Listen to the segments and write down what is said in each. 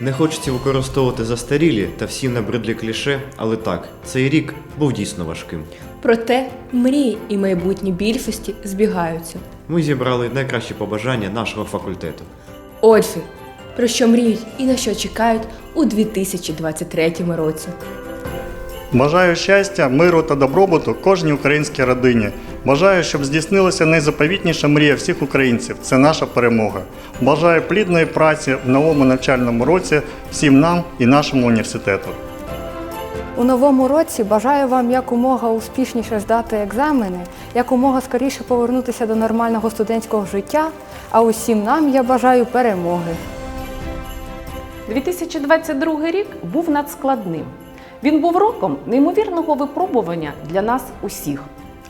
Не хочеться використовувати застарілі та всім набридлі кліше, але так, цей рік був дійсно важким. Проте мрії і майбутні більшості збігаються. Ми зібрали найкращі побажання нашого факультету. Отже, про що мріють і на що чекають у 2023 році. Бажаю щастя, миру та добробуту кожній українській родині. Бажаю, щоб здійснилася найзаповітніша мрія всіх українців це наша перемога. Бажаю плідної праці в новому навчальному році всім нам і нашому університету. У новому році бажаю вам якомога успішніше здати екзамени, якомога скоріше повернутися до нормального студентського життя. А усім нам я бажаю перемоги. 2022 рік був надскладним. Він був роком неймовірного випробування для нас усіх.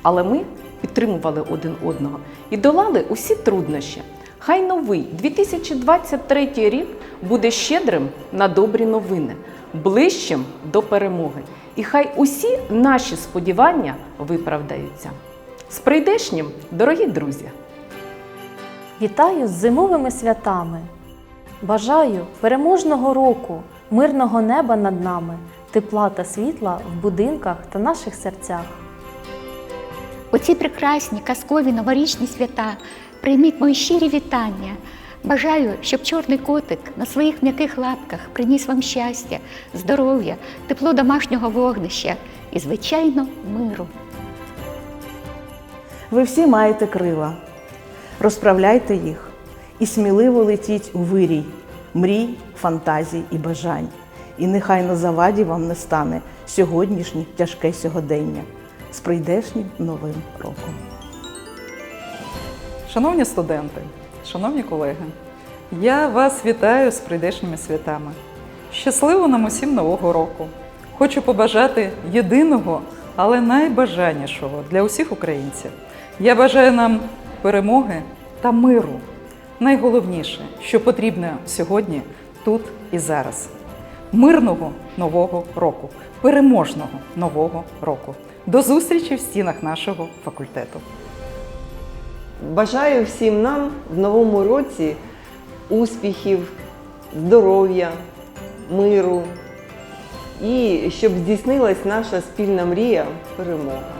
Але ми підтримували один одного і долали усі труднощі. Хай новий 2023 рік буде щедрим на добрі новини, ближчим до перемоги. І хай усі наші сподівання виправдаються. З прийдешнім, дорогі друзі! Вітаю з зимовими святами. Бажаю переможного року, мирного неба над нами, тепла та світла в будинках та наших серцях. У ці прекрасні казкові новорічні свята прийміть мої щирі вітання. Бажаю, щоб чорний котик на своїх м'яких лапках приніс вам щастя, здоров'я, тепло домашнього вогнища і, звичайно, миру. Ви всі маєте крила. Розправляйте їх і сміливо летіть у вирій мрій, фантазій і бажань. І нехай на заваді вам не стане сьогоднішнє тяжке сьогодення з прийдешнім новим роком. Шановні студенти, шановні колеги, я вас вітаю з прийдешніми святами. Щасливо нам усім нового року! Хочу побажати єдиного, але найбажанішого для усіх українців. Я бажаю нам перемоги та миру. Найголовніше, що потрібно сьогодні, тут і зараз. Мирного нового року, переможного нового року. До зустрічі в стінах нашого факультету. Бажаю всім нам в новому році успіхів, здоров'я, миру і щоб здійснилась наша спільна мрія перемога.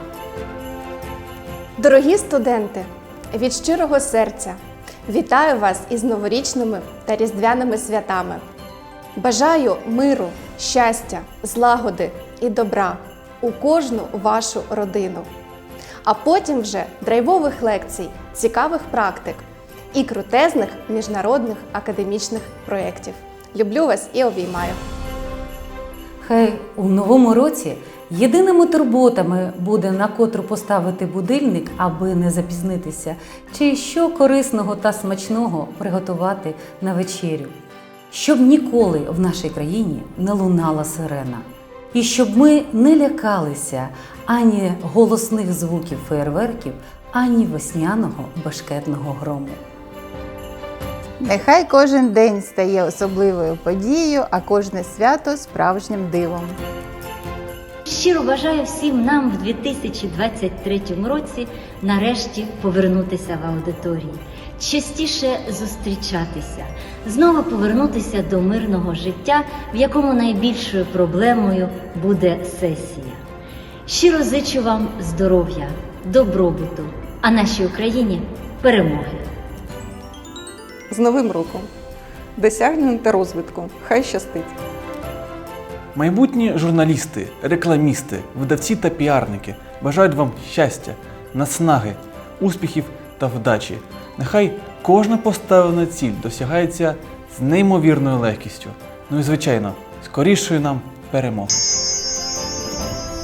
Дорогі студенти, від щирого серця вітаю вас із новорічними та різдвяними святами. Бажаю миру, щастя, злагоди і добра у кожну вашу родину. А потім вже драйвових лекцій, цікавих практик і крутезних міжнародних академічних проєктів. Люблю вас і обіймаю! Хай у новому році єдиними турботами буде на котру поставити будильник, аби не запізнитися, чи що корисного та смачного приготувати на вечерю, щоб ніколи в нашій країні не лунала сирена, і щоб ми не лякалися ані голосних звуків фейерверків, ані весняного башкетного грому. Нехай кожен день стає особливою подією, а кожне свято справжнім дивом. Щиро бажаю всім нам в 2023 році нарешті повернутися в аудиторії, частіше зустрічатися, знову повернутися до мирного життя, в якому найбільшою проблемою буде сесія. Щиро зичу вам здоров'я, добробуту, а нашій Україні перемоги. З Новим роком! Досягнень та розвитку! Хай щастить! Майбутні журналісти, рекламісти, видавці та піарники бажають вам щастя, наснаги, успіхів та вдачі. Нехай кожна поставлена ціль досягається з неймовірною легкістю. Ну і звичайно, скорішою нам перемоги.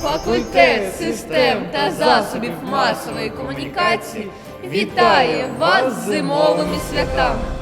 Факультет систем та засобів масової комунікації вітає вас зимовими святами!